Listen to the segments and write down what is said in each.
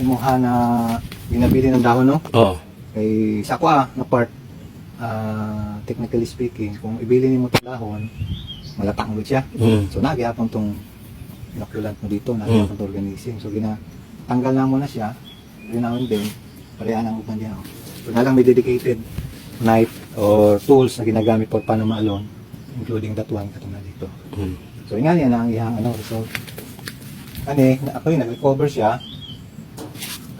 imuha na ginabili ng dahon, no? Oo. Kay sa kwa na part, ah, technically speaking, kung ibili mo itong dahon, malatang mo siya. Mm. So nagyapon tong inoculant mo dito, Mm. nagyapon tong organism. So gina tanggal na mo na siya, rinawin din, pareha ng upan niya. So na lang may dedicated knife or tools na ginagamit for paano maalon, including that one katong na dito. Mm. So yun nga yan ang iyang ano, result. Kani, na, ako yung nag-recover siya.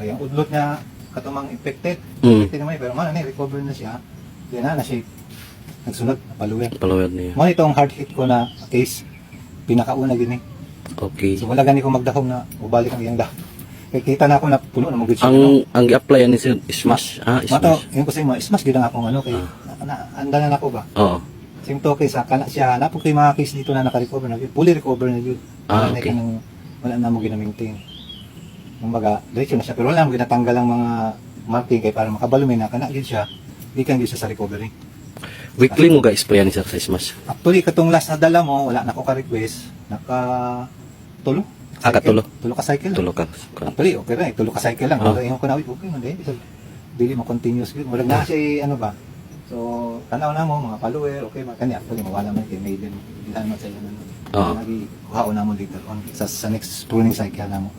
Kaya udlot niya katumang infected. Mm. Infected naman, pero man, recover na siya. Yan na, na siya nagsunod, napaluwi. Palawad niya. Mo itong hard hit ko na case, pinakauna gini. Okay. So wala gani ko magdahom na ubalik ang iyang dahom. Kaya kita na ako na puno na mag Ang ang i-apply ni sir, smash. Ah, Mato, smash. yun ko sa imo, smash gid ang akong ano kay Ah. na, anda na ako ba. Oo. Same to kay sa kana siya, na po kay mga case dito na naka-recover na. Fully recover na yun. Ah, okay. wala na mo gina-maintain. Kumbaga, diretso na siya pero wala mo ginatanggal ang mga marking kay para makabalumi na kana gid siya. Di kan gid siya sa recovery. Weekly mo guys pa yan sir sa smash. Actually, katong last na dala mo, wala na ko ka-request. Naka tulo. Ah, katulo. Tulo ka cycle. Tulo ka. Actually, okay na eh. Tulo ka cycle lang. Ah. Oh. ko na, "Uy, okay man. Bisag, dili mo continuous yun. Walang na siya eh, ano ba. So, tanaw na mo, mga follower, okay ba? Kanya, actually, mawala man kay Maiden. Hindi naman sa iyo. Ano. Oo. Lagi, kuhaon na mo later on. Sa, sa next pruning cycle na mo.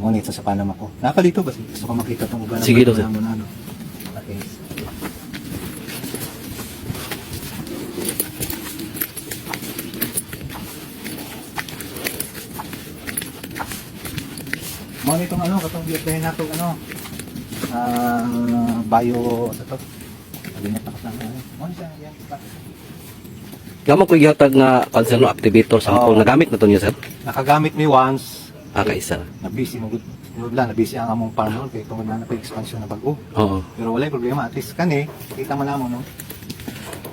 So, ngunit sa Panama ko. Nakalito ba? Gusto ko makita itong uban. Sige, daw, sir. Mo na, ano. Okay. Mo nitong ano, katong biyahe nato ano. Ah, bio sa to. Kabinet na kasama. Mo siya yan. Gamo ko gihatag nga kanser no activator sample Oo. nagamit na to niya sir. Nakagamit mi once. Ah, kaisa. Na busy mo gud. Gud lang na busy ang among farmer kay tungod na na expansion na bago. Oo. Pero wala problema at least kani kita man namo no.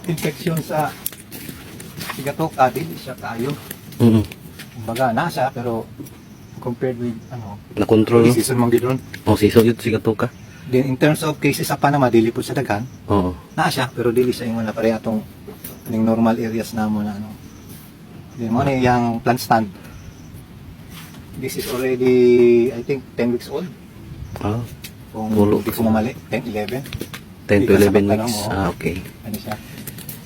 Infection sa sigatok adil siya kayo. Mm. Kumbaga nasa pero compared with ano, Na control no. season mong gidron. Oh, siso yun siga to ka. Then in terms of cases sa Panama dili po sa daghan, Oo. naa siya pero dili sa ingon na pareha tong ning normal areas namo na ano. Then mo ni yang plant stand. This is already I think 10 weeks old. Ah, Kung Tulo. hindi ko mamali, 10, 11. 10 to Di ka 11 sa pagtanong weeks. Ah, okay. Ano siya?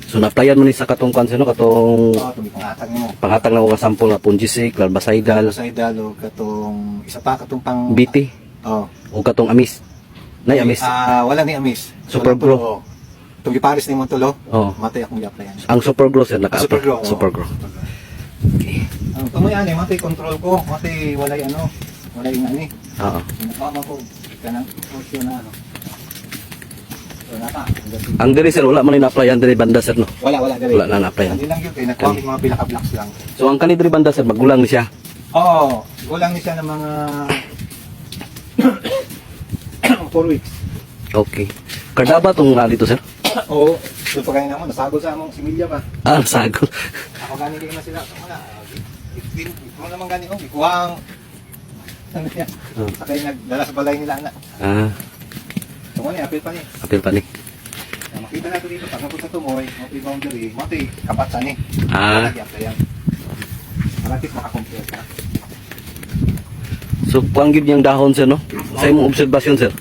So na-applyan mo ni sa katong kanser no katong Oo, tumi kong atag mo. pangatag na ko ka sample na fungicide, larbacidal, Sa idalo, katong, isa pa, katong pang... BT Oo. o katong amis. Nay amis. Ah, wala ni amis. Super Walang Grow. tulo. Tugi Paris ni mo tulo. Oo. Matay akong i-applyan. Ang super grow sir naka Super Grow. oo. Super grow. Ang tumoy ani, matay control ko. Matay wala ano. Wala yung ani. Oo. Nakama ko. Kanang portion na ano. So, naka. Ang diri sir wala man ni na-applyan diri banda sir no. Wala, wala. dali. Wala na na-applyan. Hindi lang yun. Kaya nakuha ko yung mga pinaka-blocks lang. So ang kani diri banda sir magulang ni siya. Oo. Kulang ni siya ng mga 4 weeks. Okay. Kada ba tong nga dito sir? Oo. So pag na mo, nasago sa among similya ba? Ah, sagol. Ako gani din na sila. Wala. Ikaw naman gani, oh. Ikuwang. Ano yan? Oh. Sakay nagdala sa balay nila na. Ah, So, ano apil pa ni. apil pa ni. Na Makita natin dito, pag napunta mo, mati boundary, mati kapat sa ni. Ah. Least makakompare ka. So kuang gid niyang dahon sir no. Sa imong obserbasyon sir.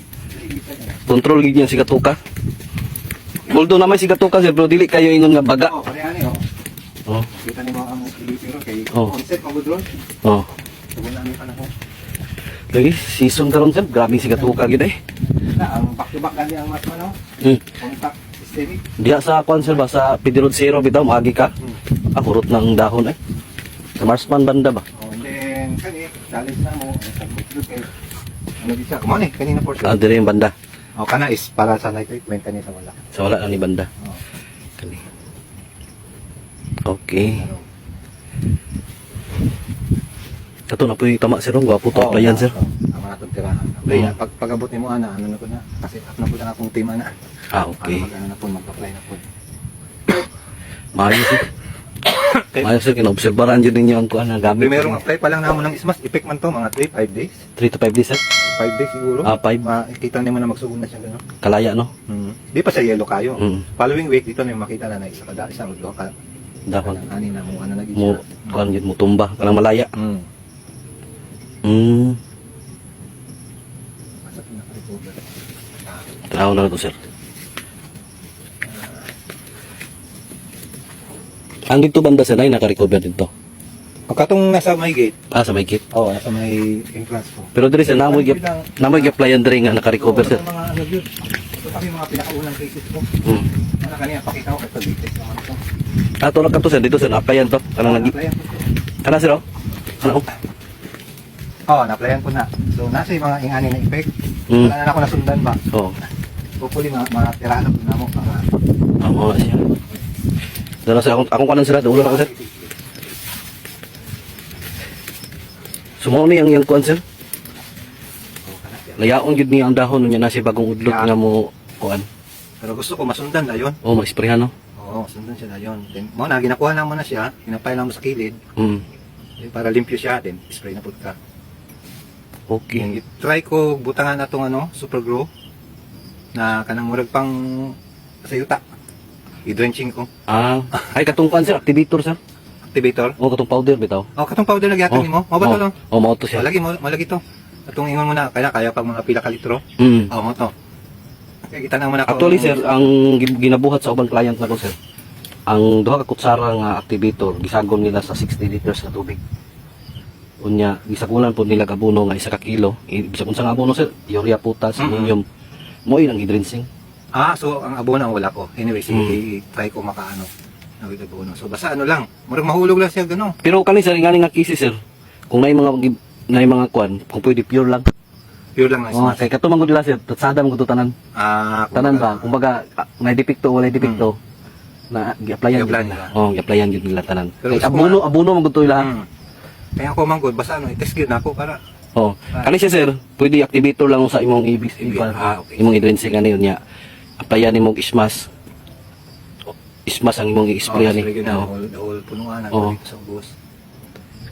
Control gid niyang sigatuka. Although naman sigatuka sir pero dili kayo ingon nga baga. Oo, pareha ni, oh. Oh. Kita ni mo ang ilipiro kay Oh. onset magudron. Oh. Tugon na ni panahon. Lagi season karon sir, grabe sigatuka gid eh. Na, ang back-to-back gani ang mas ano, Hmm. contact systemic. Diya sa kwan sir ba sa Pidirod Zero bitaw maagi ka. Ah, hurot ng dahon eh. Sa Marsman banda ba? Oh, and then, kani, challenge na mo, submit doon kay, ano di siya, kumano eh, kanina portion. Ah, dire yung banda. Oh, kana is para sa night treatment, kanina sa wala. Sa wala lang ni banda. Oh. Kani. Okay. Kato na po yung tama sir, ang gwapo to applyan sir. oo, Ang mga tagtirahan. Okay, Oo. pag pag-abot ni mo, ana, ano na po na, kasi up na po na akong team, ana. Ah, Para okay. mag-ano na po, mag-apply na po. Maayos sir. Maayos sir, kinaobserbaran dyan ninyo ang kuhan na gamit. Primerong apply pa lang naman ng ismas, effect man to, mga 3, 5 days. 3 to 5 days sir. 5 days siguro. Ah, five. Makikita niyo na magsugod na siya gano'n. Kalaya no? Mm. Di pa siya yellow kayo. Mm. Following week, dito na yung makita na na isa kada, isang ulo ka. Dahon. Ani na mo ano lagi Mo kuan gyud mo tumba kanang malaya. Mm. Hmm. Pinaka-recover. Tanaw na to sir. Ang dito banda sa nay naka-recover dito. Pagkatong nasa may gate, Ah sa may gate. oh, nasa may entrance ko. Pero diri sa namoy gyud namoy gyud playan diri nga naka-recover. Ito mga ano yun. Ito kami mga pinakaunang cases ko. Hmm. Ano kanina, pakita ko ito details naman ito. Ah tulak ka to sir dito sir na-applyan to. Kanang nag kana sir oh. Ano? Oo, na-applyan ko na. So, nasa yung mga ingani na effect. Hmm. Wala na ako nasundan ba? Oh. Hopefully, mga, mga tirahan ko na mo. Para, Amo na siya. Dala sa akong akong kanan sila ulo ako sir. Sumo ni ang yang kuan sir. Layaon gid niya ang dahon niya na si bagong udlot nga mo kuan. pero gusto ko masundan na yun. Oh, mag-sprayhan no. Oo, sundan siya na yun. Then, mo na, ginakuha na mo na siya. Pinapay lang mo sa kilid. Hmm. Then, para limpyo siya. Then, spray na po ka. Okay. Then, try ko butangan na itong ano, super grow. Na kanang murag pang sa yuta. I-drenching ko. Ah, ay katong kuan sir, activator sir. Activator. Oh, katong powder bitaw. Oh, katong powder lagi ato Oh, nimo. Mo ba oh, to lang? Oh, mao to siya. Malagi mo, malagi to. Atong ingon mo na, kaya kaya pag mga pila ka litro. Hmm. Oo, mo to. Kaya kita na mo na ako. Actually sir, ang gin- ginabuhat sa ubang client na ko sir, ang duha ka kutsara nga activator gisagol nila sa 60 liters na tubig. Unya, gisagulan po nila kabuno nga isa ka kilo. Bisag unsa nga abono sir, urea, potas, Mhm. ammonium. Mo ang i-drenching. Ah, so ang abono ang wala ko. Anyway, sige, Mm. try ko makaano. Nawid abono. So basta ano lang, murag mahulog lang siya gano. Pero kani sir, ngani nga kisi sir, kung nay mga gi- nay mga kwan, kung pwede pure lang. Pure lang na Oh, smart. kay katumang gud sir, tatsada mo gud tanan. Ah, Tanan ba? Kumbaga, ah, may depekto wala depekto. Na gi-applyan gud. Gi-applyan nila. Oh, gi-applyan gud nila tanan. Pero Kay abono, abono man gud to ila. Hmm. Kaya ko manggod, basta ano, i-test gear na ako para Oh, Ah. kani siya sir, pwede activator lang sa imong ibis. Ah, okay. Imong i-drenching ani niya. Applyan nimong ismas. Ismas ang imong i-spray. Oh, na, Oh. all, punuan na Oo. dito sa ubos.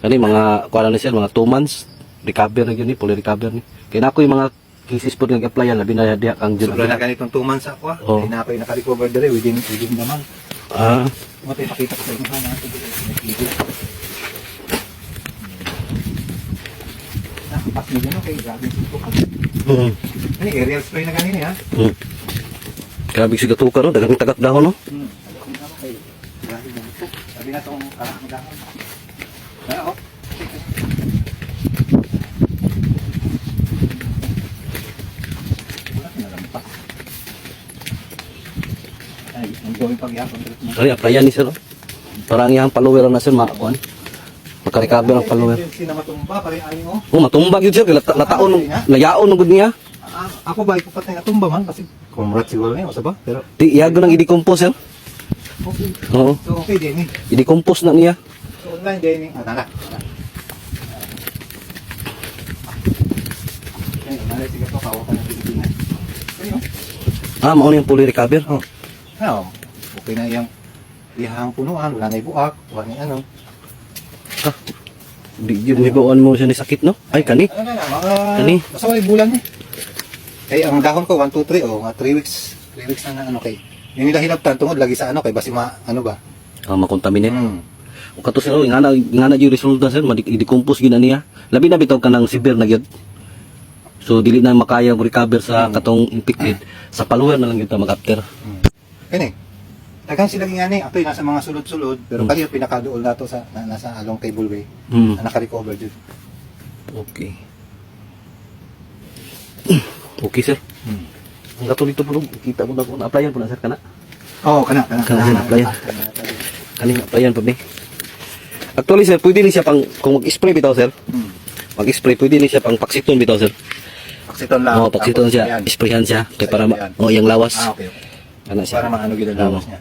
Kani mga kuala ni sir, mga 2 months recover na gyud ni, fully recover ni. Kay nako yung mga cases po nga applyan labi na diha ang jud. Sobra na ganitong 2 months ako ah. Hindi na ako naka-recover dali within, within the month. Ah, Mo tayo pakita ko sa inyo ha, na. Nakapas mo dyan, okay, grabe mm. Ano, aerial spray na ganini ha. mm. Grabe siya gatuka no, dagang tagak dahon no. Hmm. Sabi na itong karang dahon. Ah, oh. Kani applyan ni sir. oh. Para ang iyang follower na sir. Sina matumba, pare aling oh. Oh, matumbag yun sir, lataon, layaon ng gud niya. Ah, ako ba, iko patay na tumba man kasi kumrat siguro yun, sa ba? Pero, Di iyago nang i-decompose sir. okay. Oo. So, okay din eh. I-decompose na niya. So, online din eh. Ah, tala. tala. Okay, malay sige to, kawakan ng Pilipinas. Okay, oh. Ah, mao yung fully recover. Oh. Ano, okay na yung ihang punuan, wala na ibuak, wala na ano. Di yun hibawan mo siya ni sakit no? Ay kani. Ano na, mga... Kani? Basta wala bulan eh. Eh, ang dahon ko, 1, 2, 3, oh, mga 3 weeks. 3 weeks na na, ano kay. Yung nila hinaptan, tungod lagi sa ano kay, basi ma, ano ba? Ah, makontaminate. Hmm. O kato sir, oh, nga na nga na yung resulta sir, i-decompose gina niya. Labi na bitaw ka ng severe na gyud. So dili na makaya recover sa katong infected. Sa follower na lang gyud ta mag-after. Hmm. Kani. Daghang sila nga ni, ato nasa mga sulod-sulod, pero Hmm. kali pinakaduol nato sa na, nasa along tableway Hmm. na naka-recover jud. Okay. Okay sir. Hmm. Ang gato dito po, kita mo na po, na-applyan po na sir, kana? Oh, kana kana. Kana, kana, apply. Kani applyan po ni. Actually sir, pwede ni siya pang, kung mag-spray bitaw sir, Hmm. mag-spray, pwede ni siya pang paksiton bitaw sir. Paksiton lang. Oo, paksiton tapos siya, isprayhan siya, kaya para, oh, yung lawas. Ah, okay. Kana siya. Para maano ang lawas niya.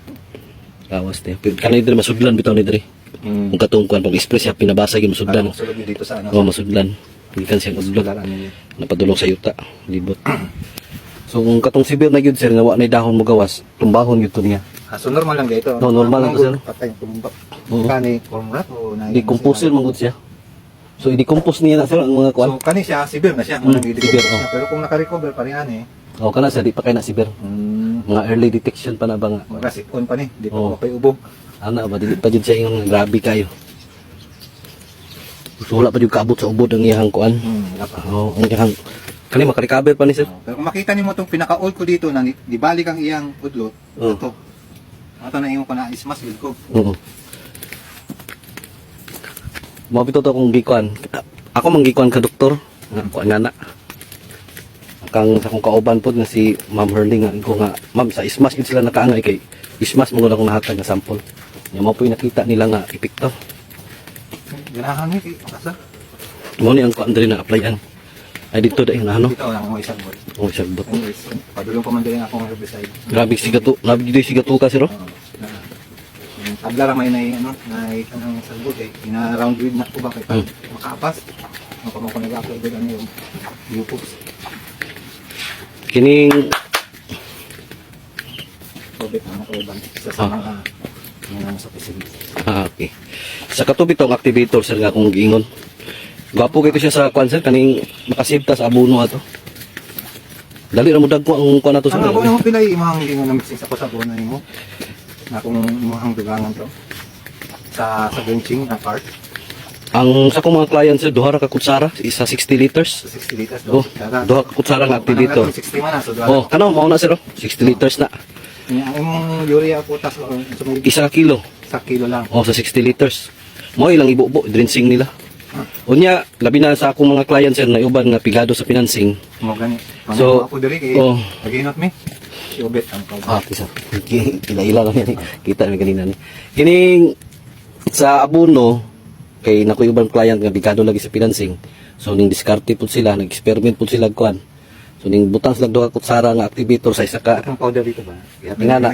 Lawas niya. Kanay dire masudlan bitaw ni dire. Hmm. Kung katungkuan pag express siya pinabasa gyud masudlan. Sulod yun dito sa ano. Oh, masudlan. Gikan siya udlot. Yun. Napadulong sa yuta, libot. So kung katong sibir na gyud sir nga wa nay dahon mo gawas, tumbahon gyud to niya. Ah, so normal lang dito. No, normal lang sir. Patay tumba. Oo. Kani cornrat o na. Di-compose man gud siya. So i-decompose niya na sir ang mga So kuan. kani siya severe na siya, mm, severe, oh. Pero kung naka-recover pa rin ani, Oh, kana siya di pa kay na sibir. mm, Mga early detection pa na ba nga. magasipon pa ni, di pa Oo. oh. pa ubog. Ana ba dili pa jud siya nga grabe kayo. So, wala pa jud kaabot sa ubod ang iyang kuan. Hmm, wala pa. Oh, ang iyang kani makarikaber pa ni sir. Pero kung makita niyo mo itong pinaka-old ko dito na ni- di balik ang iyang udlot, Oh. ito. Ito na ingon ko na ismas gid ko. Oo. Mabito to akong gikuan. Ako mang gikuan ka doktor. Nga kuan nga na. Kang sa kong kauban pod nga si Ma'am Hurling nga ko nga ma'am sa ismas gid sila nakaangay kay ismas mo akong nahatag nga sample. Nya mo po yung nakita nila nga epekto. Ganahan ni kay kasa. Mo ni ang kuan diri na applyan. Ay dito dai nga ano. Ito lang mo isang bot. Oh sagbot. Anyways, padulong pa man din ako ng herbicide. Grabe sigato. Grabe dito sigato ka sir. oh. Oo. na yung tabla ra may na ano, na kanang sagbot eh. Ina round grid na ko ba kay Hmm. makapas. Pa mo ko nag-upload din ano yung YouTube. Kining Tubig na ako ba sa Ah. Sa facility. Ah, okay. Sa katubi tong activator sir nga kung giingon. Gwapo kay siya sa kwan sir kaning makasave ta sa abono ato. Dali ra mo dagko ang kwan ato sir. Ano mo pilay imong gingon na mixing sa kusabon na nimo. Na kung imong dugangan to sa sa benching na part Ang sa kong mga client sir duha ra ka kutsara isa 60 liters. sa 60 liters Oh, duha ka kutsara nga activator. 60 man na so duha. Oh, kanaw mao na sir oh. 60 liters na. Ang imong urea potas o sa may Isa kilo. sa kilo lang. Oh, sa 60 liters. Mo ilang ibubo drinsing nila. Unya, labi na sa akong mga client sir na uban nga pigado sa financing. Mo gani. So, So, ako diri kay oh. naginot mi. Si Obet ang kau. Ah, isa. Ila-ila lang yan. eh. Kita mi kanina ni. Kining sa abono kay nakoy ubang client nga bigado lagi sa financing. So ning diskarte pud sila, nag-experiment pud sila kuan. So ning butang sila duha kutsara nga activator sa isa ka Ang powder dito ba? Ingana.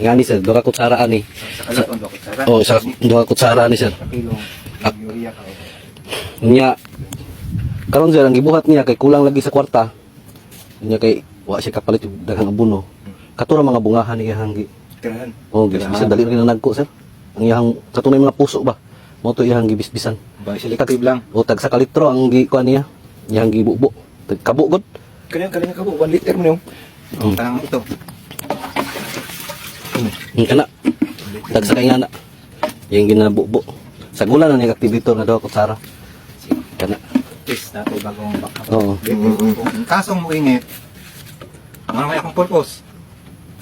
Ingani sir, duha kutsara ani. Sa. Oh, sa duha kutsara ni sir. Ka. Unya karon sir ang gibuhat niya kay kulang lagi sa kwarta. Unya kay wa siya kapalit og daghang abono. Katura mga bungahan ni iyang Tirahan. Oh, gibisbisan dali rin nagko sir. Ang iyang katunay mga puso ba. Mo to iyang gibisbisan. Ba selective lang. O tag sa kalitro ang gi kuan niya. Iyang gibubo. Tag kabo gud. Kanya kanya ka po, 1 liter mo yung. Mm. Kanang ito. Ang kana. Tag sa kay na. Iyang ginabubo. Sa gula na ni activator na daw ko sara. Kana. Test na ito bagong backup. Oo. Kung kasong mo init, ano may akong purpose?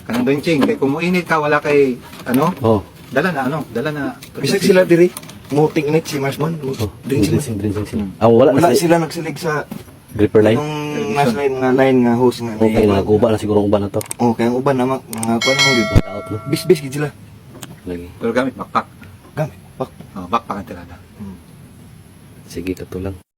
Kanang benching. Kaya kung muinit ka, wala kay, ano, Oh. dala na, ano, dala na. Bisag sila diri. Muting init si Marsman. Oh, Diri sila. sila. Ah, wala, Wala na sila. sila nagsilig sa Gripper line. yung last line nga line nga hose nga. Okay, mga guba na siguro ang uban na to. Oh, kaya ang uban na mga kuan mo gyud. Out na. Bis-bis gid sila. Lagi. Pero gamit backpack. Gamit. Pak. Oh, backpack ang tirada. Sige, katulang.